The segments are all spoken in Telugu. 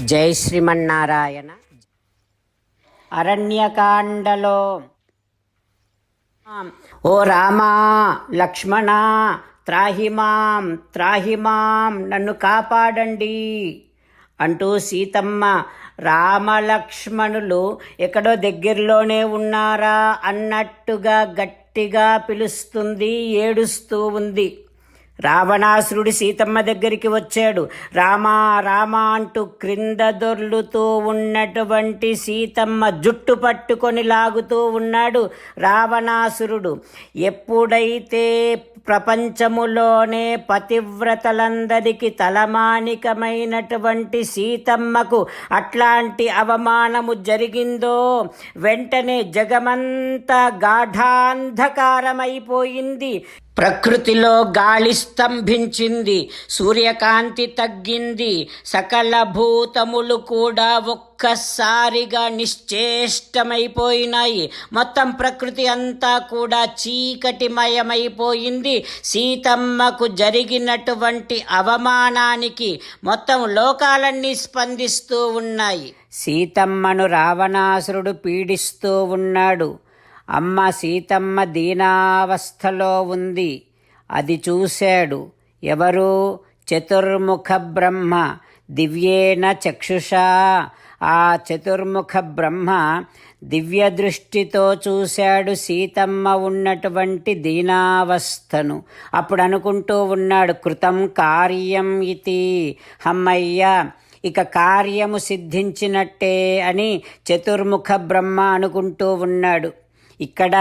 జై శ్రీమన్నారాయణ. అరణ్యకాండలో. ఓ రామా లక్ష్మణ త్రాహిమాం త్రాహిమాం నన్ను కాపాడండి అంటూ సీతమ్మ రామలక్ష్మణులు ఎక్కడో దగ్గరలోనే ఉన్నారా అన్నట్టుగా గట్టిగా పిలుస్తుంది ఏడుస్తూ ఉంది. రావణాసురుడు సీతమ్మ దగ్గరికి వచ్చాడు. రామా రామా అంటూ క్రింద దొర్లుతూ ఉన్నటువంటి సీతమ్మ జుట్టు పట్టుకొని లాగుతూ ఉన్నాడు రావణాసురుడు. ఎప్పుడైతే ప్రపంచములోనే పతివ్రతలందరికీ తలమానికమైనటువంటి సీతమ్మకు అట్లాంటి అవమానము జరిగిందో వెంటనే జగమంతా గాఢాంధకారమైపోయింది. ప్రకృతిలో గాలి స్తంభించింది సూర్యకాంతి తగ్గింది సకల భూతములు కూడా ఒక్కసారిగా నిశ్చేష్టమైపోయినాయి. మొత్తం ప్రకృతి అంతా కూడా చీకటిమయమైపోయింది. సీతమ్మకు జరిగినటువంటి అవమానానికి మొత్తం లోకాలన్నీ స్పందిస్తూ ఉన్నాయి. సీతమ్మను రావణాసురుడు పీడిస్తూ ఉన్నాడు. అమ్మ సీతమ్మ దీనావస్థలో ఉంది. అది చూశాడు. ఎవరు? చతుర్ముఖ బ్రహ్మ. దివ్యేన చక్షుషా. ఆ చతుర్ముఖ బ్రహ్మ దివ్య దృష్టితో చూశాడు సీతమ్మ ఉన్నటువంటి దీనావస్థను. అప్పుడు అనుకుంటూ ఉన్నాడు కృతం కార్యం ఇది హమ్మయ్య ఇక కార్యము సిద్ధించినట్టే అని చతుర్ముఖ బ్రహ్మ అనుకుంటూ ఉన్నాడు. ఇక్కడ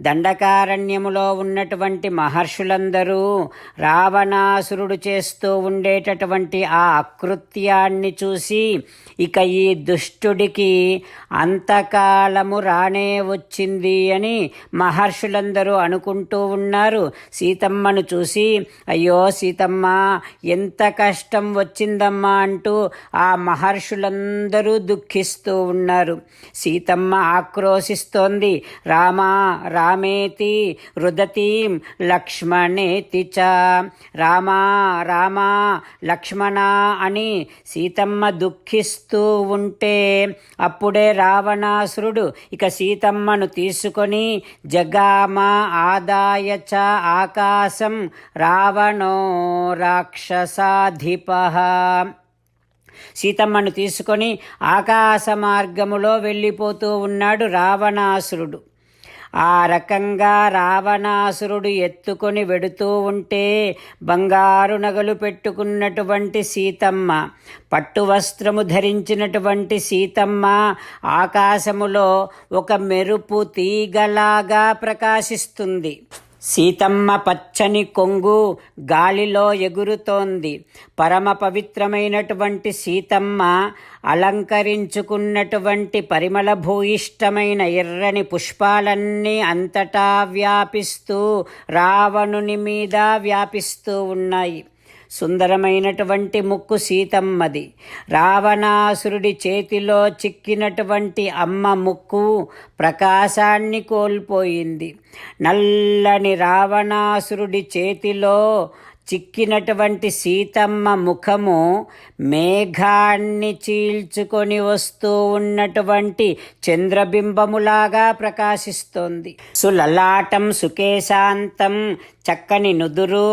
దండకారణ్యములో ఉన్నటువంటి మహర్షులందరూ రావణాసురుడు చేస్తూ ఉండేటటువంటి ఆ అకృత్యాన్ని చూసి ఇక ఈ దుష్టుడికి అంతకాలము రానే వచ్చింది అని మహర్షులందరూ అనుకుంటూ ఉన్నారు. సీతమ్మను చూసి అయ్యో సీతమ్మ ఎంత కష్టం వచ్చిందమ్మా అంటూ ఆ మహర్షులందరూ దుఃఖిస్తూ ఉన్నారు. సీతమ్మ ఆక్రోశిస్తోంది రామా రామేతి రుదతీం లక్ష్మణేతి చ. రామా రామా లక్ష్మణ అని సీతమ్మ దుఃఖిస్తూ ఉంటే అప్పుడే రావణాసురుడు ఇక సీతమ్మను తీసుకొని జగామ ఆదాయ చ ఆకాశం రావణో రాక్షసాధిప సీతమ్మను తీసుకొని ఆకాశ మార్గములో వెళ్ళిపోతూ ఉన్నాడు రావణాసురుడు. ఆ రకంగా రావణాసురుడు ఎత్తుకొని వెడుతూ ఉంటే బంగారు నగలు పెట్టుకున్నటువంటి సీతమ్మ పట్టు వస్త్రము ధరించినటువంటి సీతమ్మ ఆకాశములో ఒక మెరుపు తీగలాగా ప్రకాశిస్తుంది. సీతమ్మ పచ్చని కొంగు గాలిలో ఎగురుతోంది. పరమ పవిత్రమైనటువంటి సీతమ్మ అలంకరించుకున్నటువంటి పరిమళ భూయిష్టమైన ఎర్రని పుష్పాలన్నీ అంతటా వ్యాపిస్తూ రావణుని మీద వ్యాపిస్తూ ఉన్నాయి. సుందరమైనటువంటి ముక్కు సీతమ్మది. రావణాసురుడి చేతిలో చిక్కినటువంటి అమ్మ ముక్కు ప్రకాశాన్ని కోల్పోయింది. నల్లని రావణాసురుడి చేతిలో చిక్కినటువంటి సీతమ్మ ముఖము మేఘాన్ని చీల్చుకొని వస్తూ ఉన్నటువంటి చంద్రబింబములాగా ప్రకాశిస్తోంది. సులలాటం సుకేశాంతం చక్కని నుదురు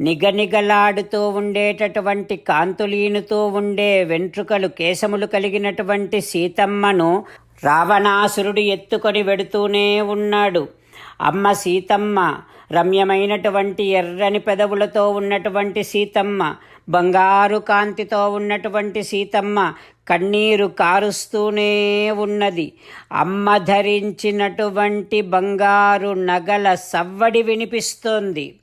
నిగనిగలాడుతూ ఉండేటటువంటి కాంతులీనుతూ ఉండే వెంట్రుకలు కేశములు కలిగినటువంటి సీతమ్మను రావణాసురుడు ఎత్తుకొని వెడుతూనే ఉన్నాడు. అమ్మ సీతమ్మ రమ్యమైనటువంటి ఎర్రని పెదవులతో ఉన్నటువంటి సీతమ్మ బంగారు కాంతితో ఉన్నటువంటి సీతమ్మ కన్నీరు కారుస్తూనే ఉన్నది. అమ్మ ధరించినటువంటి బంగారు నగల సవ్వడి వినిపిస్తోంది.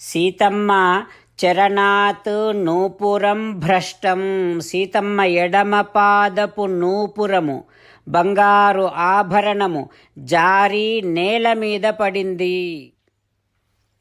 సీతమ్మ చరణాత్ నూపురం భ్రష్టం సీతమ్మ ఎడమ పాదపు నూపురము బంగారు ఆభరణము జారి నేల మీద పడింది.